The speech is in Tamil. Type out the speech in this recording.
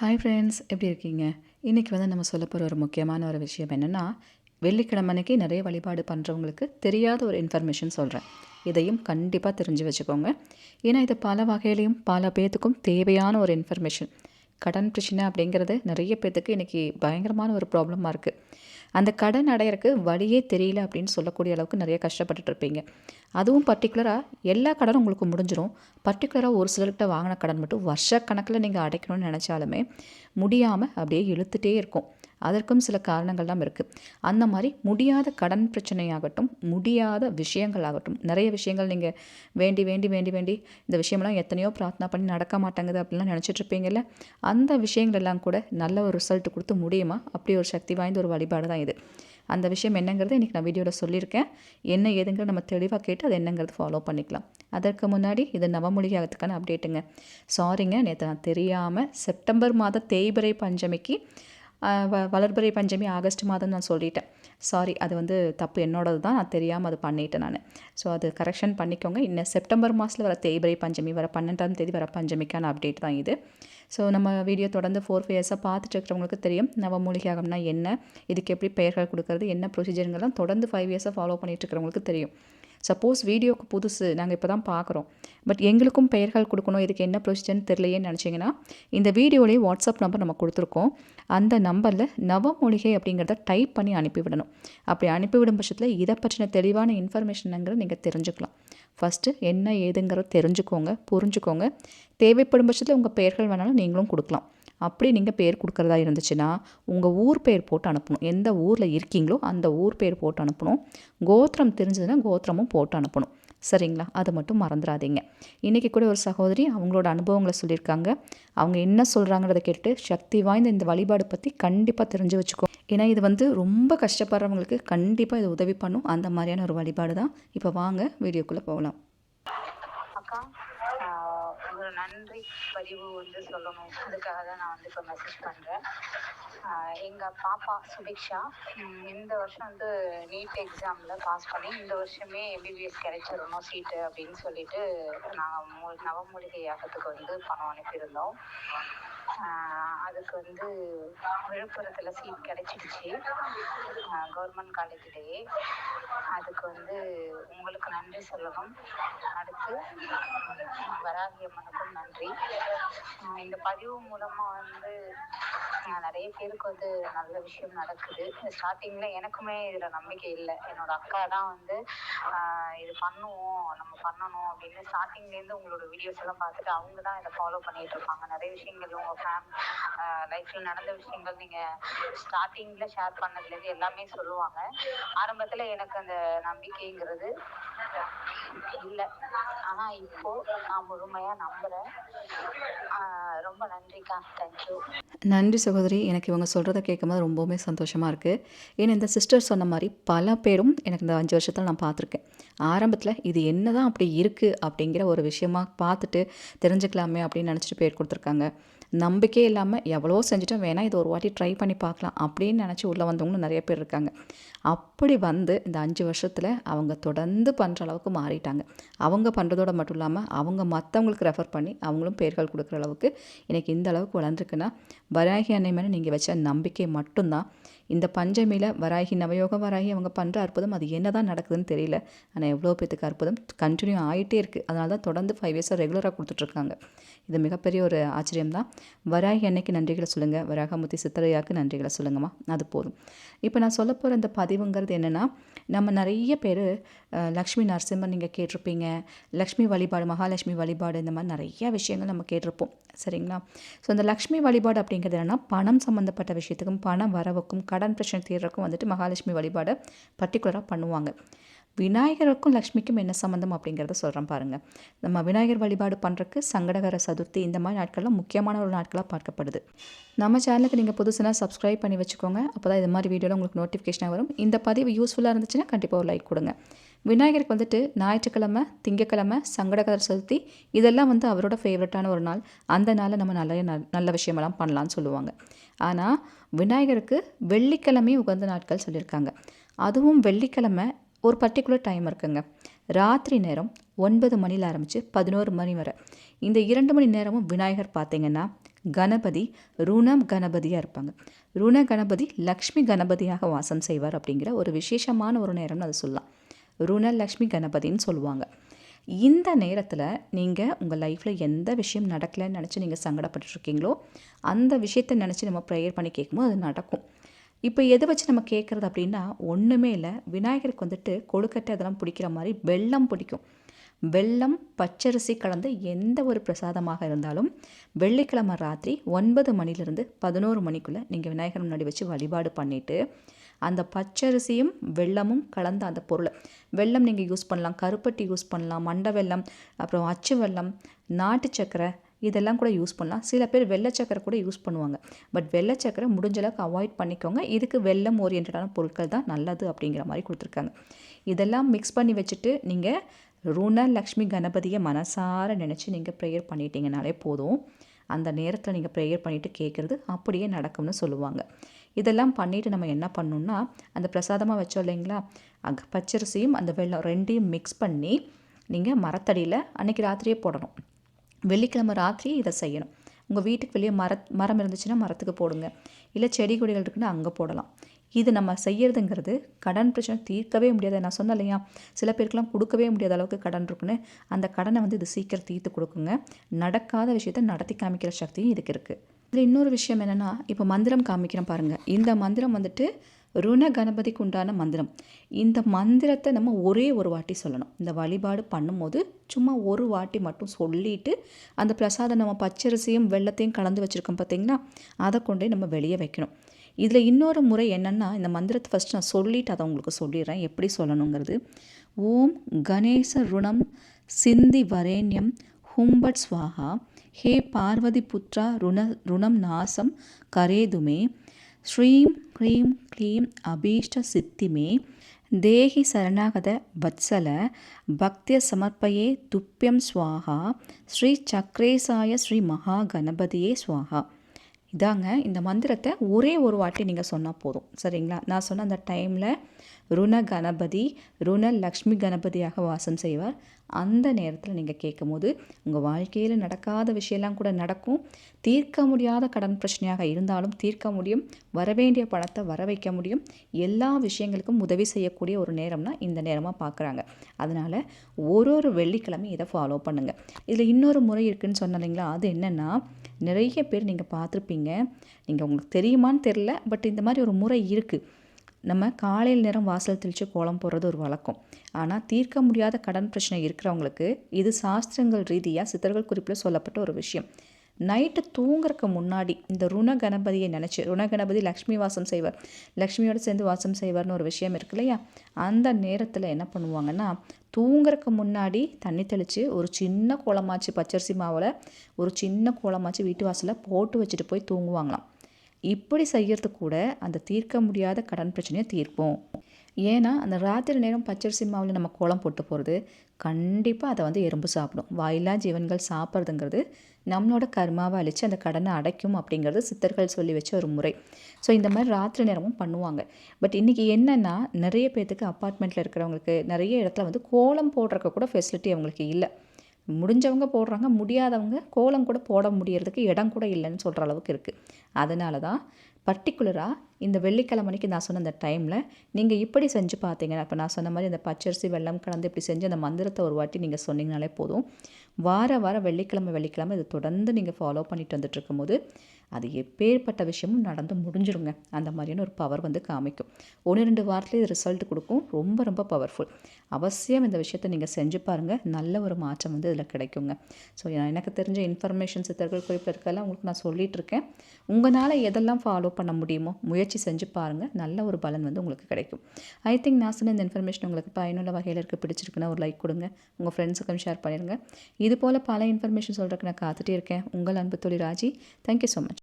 ஹாய் ஃப்ரெண்ட்ஸ் எப்படி இருக்கீங்க? இன்றைக்கி வந்து நம்ம சொல்ல போகிற ஒரு முக்கியமான ஒரு விஷயம் என்னென்னா வெள்ளிக்கிழமை அன்னைக்கு நிறைய வழிபாடு பண்ணுறவங்களுக்கு தெரியாத ஒரு இன்ஃபர்மேஷன் சொல்கிறேன் இதையும் கண்டிப்பாக தெரிஞ்சு வச்சுக்கோங்க. ஏன்னா இது பல வகையிலையும் பல பேர்த்துக்கும் தேவையான ஒரு இன்ஃபர்மேஷன் கடன் பிரச்சனை அப்படிங்கிறது நிறைய பேர்த்துக்கு இன்றைக்கி பயங்கரமான ஒரு ப்ராப்ளமாக இருக்குது அந்த கடன் அடையிறக்கு வழியே தெரியல அப்படின்னு சொல்லக்கூடிய அளவுக்கு நிறைய கஷ்டப்பட்டுட்டு இருப்பீங்க. அதுவும் பர்டிகுலராக எல்லா கடனும் உங்களுக்கு முடிஞ்சிடும் பர்டிகுலராக ஒரு சிலர்கிட்ட வாங்கின கடன் மட்டும் வருஷக்கணக்கில் நீங்கள் அடைக்கணும்னு நினச்சாலுமே முடியாமல் அப்படியே இழுத்துட்டே இருக்கும். அதற்கும் சில காரணங்கள்லாம் இருக்குது அந்த மாதிரி முடியாத கடன் பிரச்சனையாகட்டும் முடியாத விஷயங்களாகட்டும் நிறைய விஷயங்கள் நீங்கள் வேண்டி வேண்டி வேண்டி வேண்டி இந்த விஷயமெல்லாம் எத்தனையோ பிரார்த்தனை பண்ணி நடக்க மாட்டேங்குது அப்படிலாம் நினச்சிட்ருப்பீங்கல்ல அந்த விஷயங்கள் எல்லாம் கூட நல்ல ஒரு ரிசல்ட் கொடுத்து முடியுமா? அப்படி ஒரு சக்தி வாய்ந்த ஒரு வழிபாடு தான் இது. அந்த விஷயம் என்னங்கிறது இன்றைக்கி நான் வீடியோவில் சொல்லியிருக்கேன். என்ன ஏதுங்கிறது நம்ம தெளிவாக கேட்டு அது என்னங்கிறது ஃபாலோ பண்ணிக்கலாம். அதற்கு முன்னாடி இது நவமொழியாகத்துக்கான அப்டேட்டுங்க சாரிங்க நேற்று நான் தெரியாமல் செப்டம்பர் மாத தேய்பிரை பஞ்சமிக்கு வ வளர்பிறை பஞ்சமி ஆகஸ்ட் மாதம் நான் சொல்லிட்டேன். சாரி அது வந்து தப்பு. என்னோடது தான். நான் தெரியாமல் அது பண்ணிட்டேன் நான். ஸோ அது கரெக்ஷன் பண்ணிக்கோங்க. இன்னும் செப்டம்பர் மாதத்தில் வர தேய்பிரை பஞ்சமி வர பன்னெண்டாம் தேதி வர பஞ்சமிக்கான அப்டேட் தான் இது. ஸோ நம்ம வீடியோ தொடர்ந்து ஃபோர் இயர்ஸாக பார்த்துட்டு இருக்கிறவங்களுக்கு தெரியும். நவமூலிகாகம்னா என்ன? இதுக்கு எப்படி பெயர்கள் கொடுக்கறது? என்ன ப்ரொசீஜருங்கெல்லாம் தொடர்ந்து ஃபைவ் இயர்ஸாக ஃபாலோ பண்ணிட்டு இருக்கிறவங்களுக்கு தெரியும். சப்போஸ் வீடியோக்கு புதுசு நாங்கள் இப்போ தான் பார்க்குறோம் பட் எங்களுக்கும் பெயர்கள் கொடுக்கணும் இதுக்கு என்ன ப்ரொசீஜர்னு தெரியலையேன்னு நினச்சிங்கன்னா இந்த வீடியோலேயே வாட்ஸ்அப் நம்பர் நம்ம கொடுத்துருக்கோம். அந்த நம்பரில் நவமொழிகை அப்படிங்கிறத டைப் பண்ணி அனுப்பிவிடணும் அப்படி அனுப்பிவிடும் பட்சத்தில் இதை பற்றின தெளிவான இன்ஃபர்மேஷனுங்கிறத நீங்கள் தெரிஞ்சுக்கலாம். ஃபஸ்ட்டு என்ன ஏதுங்கிறத தெரிஞ்சுக்கோங்க புரிஞ்சுக்கோங்க. தேவைப்படும் பட்சத்தில் உங்கள் பெயர்கள் வேணாலும் நீங்களும் கொடுக்கலாம். அப்படி நீங்கள் பேர் கொடுக்குறதா இருந்துச்சுன்னா உங்கள் ஊர் பேர் போட்டு அனுப்பணும். எந்த ஊரில் இருக்கீங்களோ அந்த ஊர் பேர் போட்டு அனுப்பணும். கோத்திரம் தெரிஞ்சதுன்னா கோத்திரமும் போட்டு அனுப்பணும். சரிங்களா? அதை மட்டும் மறந்துடாதீங்க இன்றைக்கி கூட ஒரு சகோதரி அவங்களோட அனுபவங்களை சொல்லியிருக்காங்க. அவங்க என்ன சொல்கிறாங்கிறத கேட்டு சக்தி வாய்ந்த இந்த வழிபாடு பற்றி கண்டிப்பாக தெரிஞ்சு வச்சுக்கோ. ஏன்னா இது வந்து ரொம்ப கஷ்டப்படுறவங்களுக்கு கண்டிப்பாக இது உதவி பண்ணும். அந்த மாதிரியான ஒரு வழிபாடு தான் இப்போ வாங்க வீடியோக்குள்ளே போகலாம். நன்றி பதிவு வந்து சொல்லணும். அதுக்காக தான் நான் வந்து இப்போ மெசேஜ் பண்ணுறேன் எங்கள் பாப்பா சுபிக்ஷா இந்த வருஷம் வந்து நீட் எக்ஸாமில் பாஸ் பண்ணி இந்த வருஷமே எம்பிபிஎஸ் கிடைச்சிடணும் சீட்டு அப்படின்னு சொல்லிட்டு நாங்கள் மூ நவமூலிகை யாகத்துக்கு வந்து பணம் அனுப்பியிருந்தோம். அதுக்கு வந்து விழுப்புரத்தில் சீட் கிடைச்சிடுச்சு. கவர்மெண்ட் காலேஜ்லேயே அதுக்கு வந்து உங்களுக்கு நன்றி சொல்லணும். அடுத்து வராகிய மனக்கும் நன்றி. இந்த பதிவு மூலமாக வந்து நிறைய பேருக்கு வந்து நல்ல விஷயம் நடக்குது. ஸ்டார்டிங்ல எனக்குமே இதில் நம்பிக்கை இல்லை. என்னோட அக்கா தான் வந்து இது பண்ணுவோம் நம்ம பண்ணணும் அப்படின்னு ஸ்டார்டிங்லேருந்து உங்களோட வீடியோஸ் எல்லாம் பார்த்துட்டு அவங்க தான் இதை ஃபாலோ பண்ணிட்டு இருப்பாங்க. நிறைய விஷயங்கள் உங்கள் ஃபேம் லைஃப்பில் நடந்த விஷயங்கள் நீங்கள் ஸ்டார்டிங்ல ஷேர் பண்ணதுலேருந்து எல்லாமே சொல்லுவாங்க. ஆரம்பத்தில் எனக்கு அந்த நம்பிக்கைங்கிறது இல்லை. ஆனால் இப்போ நான் முழுமையாக நம்புகிறேன் ரொம்ப நன்றிக்கா. தேங்க்யூ நன்றி சகோதரி. எனக்கு இவங்க சொல்கிறத கேட்கும்போது ரொம்பவுமே சந்தோஷமாக இருக்குது ஏன்னா இந்த சிஸ்டர் சொன்ன மாதிரி பல பேரும் எனக்கு இந்த அஞ்சு வருஷத்தில் நான் பார்த்துருக்கேன். ஆரம்பத்தில் இது என்ன தான் அப்படி இருக்குது அப்படிங்கிற ஒரு விஷயமா பார்த்துட்டு தெரிஞ்சுக்கலாமே அப்படின்னு நினச்சிட்டு பேர் கொடுத்துருக்காங்க. நம்பிக்கை இல்லாமல் எவ்வளோ செஞ்சுட்டோம் வேணால் இது ஒரு வாட்டி ட்ரை பண்ணி பார்க்கலாம் அப்படின்னு நினச்சி உள்ளே வந்தவங்களும் நிறைய பேர் இருக்காங்க. அப்படி வந்து இந்த அஞ்சு வருஷத்தில் அவங்க தொடர்ந்து பண்ணுற அளவுக்கு மாறிட்டாங்க. அவங்க பண்ணுறதோட மட்டும் இல்லாமல் அவங்க மற்றவங்களுக்கு ரெஃபர் பண்ணி அவங்களும் பேர்கள் கொடுக்குற அளவுக்கு இன்றைக்கி இந்த அளவுக்கு வளர்ந்துருக்குன்னா வராகி அன்னை மேலே நீங்கள் வச்ச நம்பிக்கை மட்டும்தான். இந்த பஞ்சமியில் வராகி நவயோக வராகி அவங்க பண்ணுற அற்புதம் அது என்ன தான் நடக்குதுன்னு தெரியல. ஆனால் எவ்வளோ பேத்துக்கு அற்புதம்? கண்டினியூ ஆகிட்டே இருக்குது அதனால தான் தொடர்ந்து ஃபைவ் இயர்ஸாக ரெகுலராக கொடுத்துட்ருக்காங்க. இது மிகப்பெரிய ஒரு ஆச்சரியம் தான் வராகி அன்னைக்கு நன்றிகளை சொல்லுங்கள் வராகமுத்தி சித்தரையாக்கு நன்றிகளை சொல்லுங்கம்மா. அது போதும். இப்போ நான் சொல்ல போகிற இந்த பதிவுங்கிறது என்னென்னா நம்ம நிறைய பேர் லக்ஷ்மி நரசிம்மன் நீங்கள் கேட்டிருப்பீங்க. லக்ஷ்மி வழிபாடு மகாலட்சுமி வழிபாடு இந்த மாதிரி நிறைய விஷயங்கள் நம்ம கேட்டிருப்போம். சரிங்களா? ஸோ இந்த லக்ஷ்மி வழிபாடு அப்படிங்கிறது என்னென்னா பணம் சம்மந்தப்பட்ட விஷயத்துக்கும் பணம் வரவுக்கும் கடன் பிரச்சனை தீர்றக்கும் வந்துட்டு மகாலட்சுமி வழிபாடை பர்டிகுலராக பண்ணுவாங்க. விநாயகருக்கும் லக்ஷ்மிக்கும் என்ன சம்மந்தம் அப்படிங்கிறத சொல்கிறேன் பாருங்கள் நம்ம விநாயகர் வழிபாடு பண்ணுறக்கு சங்கடகர சதுர்த்தி இந்த மாதிரி நாட்கள்லாம் முக்கியமான ஒரு நாட்களாக பார்க்கப்படுது. நம்ம சேனலுக்கு நீங்கள் புதுசுனா சப்ஸ்கிரைப் பண்ணி வச்சுக்கோங்க. அப்போ தான் இது மாதிரி வீடியோவில் உங்களுக்கு நோட்டிஃபிகேஷனாக வரும். இந்த பதிவு யூஸ்ஃபுல்லாக இருந்துச்சுன்னா கண்டிப்பாக ஒரு லைக் கொடுங்க. விநாயகருக்கு வந்துட்டு ஞாயிற்றுக்கிழமை திங்கக்கிழமை சங்கடகர சதுர்த்தி இதெல்லாம் வந்து அவரோட ஃபேவரட்டான ஒரு நாள். அந்த நாளில் நம்ம நல்ல நல்ல விஷயமெல்லாம் பண்ணலான்னு சொல்லுவாங்க. ஆனால் விநாயகருக்கு வெள்ளிக்கிழமை உகந்த நாட்கள் சொல்லியிருக்காங்க. அதுவும் வெள்ளிக்கிழமை ஒரு பர்டிகுலர் டைம் இருக்குங்க. ராத்திரி நேரம் ஒன்பது மணியில் ஆரம்பித்து பதினோரு மணி வரை. இந்த இரண்டு மணி நேரமும் விநாயகர் பார்த்தீங்கன்னா கணபதி ருணம் கணபதியாக இருப்பாங்க. ருண கணபதி லக்ஷ்மி கணபதியாக வாசம் செய்வார் அப்படிங்கிற ஒரு விசேஷமான ஒரு நேரம்னு அதை சொல்லலாம். ருண லக்ஷ்மி கணபதின்னு சொல்லுவாங்க. இந்த நேரத்தில் நீங்கள் உங்கள் லைஃப்பில் எந்த விஷயம் நடக்கலைன்னு நினச்சி நீங்கள் சங்கடப்பட்டுருக்கீங்களோ அந்த விஷயத்தை நினச்சி நம்ம ப்ரேயர் பண்ணி கேட்கும்போது அது நடக்கும். இப்போ எதை வச்சு நம்ம கேட்குறது அப்படின்னா ஒன்றுமே இல்லை. விநாயகருக்கு வந்துட்டு கொழுக்கட்டை அதெல்லாம் பிடிக்கிற மாதிரி வெள்ளம் பிடிக்கும். வெள்ளம் பச்சரிசி கலந்த எந்த ஒரு பிரசாதமாக இருந்தாலும் வெள்ளிக்கிழமை ராத்திரி ஒன்பது மணிலேருந்து பதினோரு மணிக்குள்ளே நீங்கள் விநாயகர் முன்னாடி வச்சு வழிபாடு பண்ணிவிட்டு அந்த பச்சரிசியும் வெள்ளமும் கலந்த அந்த பொருளை வெல்லம் நீங்கள் யூஸ் பண்ணலாம். கருப்பட்டி யூஸ் பண்ணலாம். மண்டை வெல்லம் அப்புறம் அச்சு வெள்ளம் நாட்டு சக்கரை இதெல்லாம் கூட யூஸ் பண்ணலாம். சில பேர் வெள்ளை சக்கரை கூட யூஸ் பண்ணுவாங்க. பட் வெள்ளை சக்கரை முடிஞ்ச அளவுக்கு அவாய்ட் பண்ணிக்கோங்க. இதுக்கு வெள்ளம் ஓரியன்டான பொருட்கள் தான் நல்லது அப்படிங்கிற மாதிரி கொடுத்துருக்காங்க. இதெல்லாம் மிக்ஸ் பண்ணி வச்சுட்டு நீங்கள் ருண லக்ஷ்மி கணபதியை மனசார நினச்சி நீங்கள் ப்ரேயர் பண்ணிட்டீங்கனாலே போதும். அந்த நேரத்தில் நீங்கள் ப்ரேயர் பண்ணிவிட்டு கேட்குறது அப்படியே நடக்கும்னு சொல்லுவாங்க. இதெல்லாம் பண்ணிவிட்டு நம்ம என்ன பண்ணணும்னா அந்த பிரசாதமாக வச்சோம் இல்லைங்களா? அங்கே பச்சரிசியும் அந்த வெள்ளம் ரெண்டையும் மிக்ஸ் பண்ணி நீங்கள் மரத்தடியில் அன்றைக்கி ராத்திரியே போடணும். வெள்ளிக்கிழமை ராத்திரி இதை செய்யணும். உங்கள் வீட்டுக்கு வெளியே மர மரம் இருந்துச்சுன்னா மரத்துக்கு போடுங்க. இல்லை செடி கொடிகள் இருக்குன்னா அங்கே போடலாம். இது நம்ம செய்யறதுங்கிறது கடன் பிரச்சனை தீர்க்கவே முடியாது. நான் சொன்னேன் இல்லையா? சில பேருக்கெல்லாம் கொடுக்கவே முடியாத அளவுக்கு கடன் இருக்குன்னு. அந்த கடனை வந்து இது சீக்கிரம் தீர்த்து கொடுக்குங்க. நடக்காத விஷயத்த நடத்தி காமிக்கிற சக்தியும் இதுக்கு இருக்குது இதில் இன்னொரு விஷயம் என்னென்னா இப்போ மந்திரம் காமிக்கிறேன் பாருங்கள் இந்த மந்திரம் வந்துட்டு ருண கணபதிக்கு உண்டான மந்திரம். இந்த மந்திரத்தை நம்ம ஒரே ஒரு வாட்டி சொல்லணும். இந்த வழிபாடு பண்ணும்போது சும்மா ஒரு வாட்டி மட்டும் சொல்லிட்டு அந்த பிரசாதம் நம்ம பச்சரிசியும் வெள்ளத்தையும் கலந்து வச்சுருக்கோம் பார்த்திங்கன்னா அதை கொண்டே நம்ம வெளியே வைக்கணும். இதில் இன்னொரு முறை என்னென்னா இந்த மந்திரத்தை ஃபஸ்ட் நான் சொல்லிவிட்டு அதை உங்களுக்கு சொல்லிடுறேன். எப்படி சொல்லணுங்கிறது. ஓம் கணேச ருணம் சிந்தி வரேண்யம் ஹும்பட் ஸ்வாஹா. ஹே பார்வதி புத்ரா ருண ருணம் நாசம் கரேதுமே. ஸ்ரீம் க்ரீம் க்ளீம் அபீஷ்ட சித்திமே தேஹி சரணாகத வத்சல பக்திய சமர்ப்பயே துப்பியம் ஸ்வாகா ஸ்ரீ சக்ரேசாய ஸ்ரீ மகா கணபதியே ஸ்வாகா இதாங்க இந்த மந்திரத்தை ஒரே ஒரு வாட்டி நீங்கள் சொன்னால் போதும். சரிங்களா? நான் சொன்ன அந்த டைமில் ருண கணபதி ருண லக்ஷ்மி கணபதியாக வாசம் செய்வார். அந்த நேரத்தில் நீங்கள் கேட்கும் போது உங்கள் வாழ்க்கையில் நடக்காத விஷயம்லாம் கூட நடக்கும். தீர்க்க முடியாத கடன் பிரச்சனையாக இருந்தாலும் தீர்க்க முடியும். வரவேண்டிய பணத்தை வர வைக்க முடியும். எல்லா விஷயங்களுக்கும் உதவி செய்யக்கூடிய ஒரு நேரம்னா இந்த நேரமாக பார்க்குறாங்க அதனால் ஒரு ஒரு வெள்ளிக்கிழமை இதை ஃபாலோ பண்ணுங்கள் இதில் இன்னொரு முறை இருக்குதுன்னு சொன்னீங்களா அது என்னென்னா நிறைய பேர் நீங்கள் பார்த்துருப்பீங்க. நீங்கள் உங்களுக்கு தெரியுமான்னு தெரில பட் இந்த மாதிரி ஒரு முறை இருக்குது நம்ம காலையில் நேரம் வாசல் தெளித்து கோலம் போடுறது ஒரு வழக்கம். ஆனால் தீர்க்க முடியாத கடன் பிரச்சனை இருக்கிறவங்களுக்கு இது சாஸ்திரங்கள் ரீதியாக சித்தர்கள் குறிப்பில் சொல்லப்பட்ட ஒரு விஷயம். நைட்டு தூங்குறதுக்கு முன்னாடி இந்த ருண கணபதியை நினச்சி ருண கணபதி லக்ஷ்மி வாசம் செய்வார். லக்ஷ்மியோடு சேர்ந்து வாசம் செய்வார்னு ஒரு விஷயம் இருக்கு இல்லையா? அந்த நேரத்தில் என்ன பண்ணுவாங்கன்னா தூங்குறக்கு முன்னாடி தண்ணி தெளித்து ஒரு சின்ன கோலமாச்சு பச்சரிசி மாவில் ஒரு சின்ன கோலமாச்சு வீட்டு வாசலில் போட்டு வச்சுட்டு போய் தூங்குவாங்களாம். இப்படி செய்கிறது கூட அந்த தீர்க்க முடியாத கடன் பிரச்சனையை தீர்ப்போம். ஏன்னா அந்த ராத்திரி நேரம் பச்சரிசி மாவில் நம்ம கோலம் போட்டு போகிறது கண்டிப்பாக அதை வந்து எறும்பு சாப்பிடும். வாயிலா ஜீவன்கள் சாப்பிட்றதுங்கிறது நம்மளோட கர்மாவை அழித்து அந்த கடனை அடைக்கும் அப்படிங்கிறது சித்தர்கள் சொல்லி வச்ச ஒரு முறை. ஸோ இந்த மாதிரி ராத்திரி நேரமும் பண்ணுவாங்க. பட் இன்றைக்கி என்னென்னா நிறைய பேர்த்துக்கு அப்பார்ட்மெண்ட்டில் இருக்கிறவங்களுக்கு நிறைய இடத்துல வந்து கோலம் போடுறக்க கூட ஃபெசிலிட்டி அவங்களுக்கு இல்லை. முடிஞ்சவங்க போடுறாங்க முடியாதவங்க கோலம் கூட போட முடியறதுக்கு இடம் கூட இல்லைன்னு சொல்கிற அளவுக்கு இருக்குது அதனால தான் பர்டிகுலராக இந்த வெள்ளிக்கிழமைக்கு நான் சொன்ன அந்த டைமில் நீங்கள் இப்படி செஞ்சு பார்த்தீங்கன்னா இப்போ நான் சொன்ன மாதிரி அந்த பச்சரிசி வெள்ளம் கலந்து இப்படி செஞ்சு அந்த மந்திரத்தை ஒரு வாட்டி நீங்கள் சொன்னீங்கனாலே போதும். வார வாரம் வெள்ளிக்கிழமை வெள்ளிக்கிழமை இதை தொடர்ந்து நீங்கள் ஃபாலோ பண்ணிட்டு வந்துட்டு இருக்கும்போது அது எப்பேற்பட்ட விஷயமும் நடந்து முடிஞ்சிருங்க. அந்த மாதிரியான ஒரு பவர் வந்து காமிக்கும். ஒன்று ரெண்டு வாரத்துலேயே இது ரிசல்ட் கொடுக்கும். ரொம்ப ரொம்ப பவர்ஃபுல் அவசியம் இந்த விஷயத்தை நீங்கள் செஞ்சு பாருங்கள் நல்ல ஒரு மாற்றம் வந்து இதில் கிடைக்குங்க. ஸோ எனக்கு தெரிஞ்ச இன்ஃபர்மேஷன் சித்தர்கள் குறிப்பில் இருக்கெல்லாம் உங்களுக்கு நான் சொல்லிகிட்டு இருக்கேன் உங்களால் எதெல்லாம் ஃபாலோ பண்ண முடியுமோ முயற்சி செஞ்சு பாருங்கள் நல்ல ஒரு பலன் வந்து உங்களுக்கு கிடைக்கும். ஐ திங்க் நான் சொன்ன இந்த இன்ஃபர்மேஷன் உங்களுக்கு பயனுள்ள வகையில் இருக்க. பிடிச்சிருக்குன்னா ஒரு லைக் கொடுங்க. உங்கள் ஃப்ரெண்ட்ஸுக்கும் ஷேர் பண்ணிடுங்க இது போல் பல இன்ஃபர்மேஷன் சொல்கிறதுக்கு நான் காத்துட்டே இருக்கேன். உங்கள் அன்பு தொழில் ராஜி. Thank you so much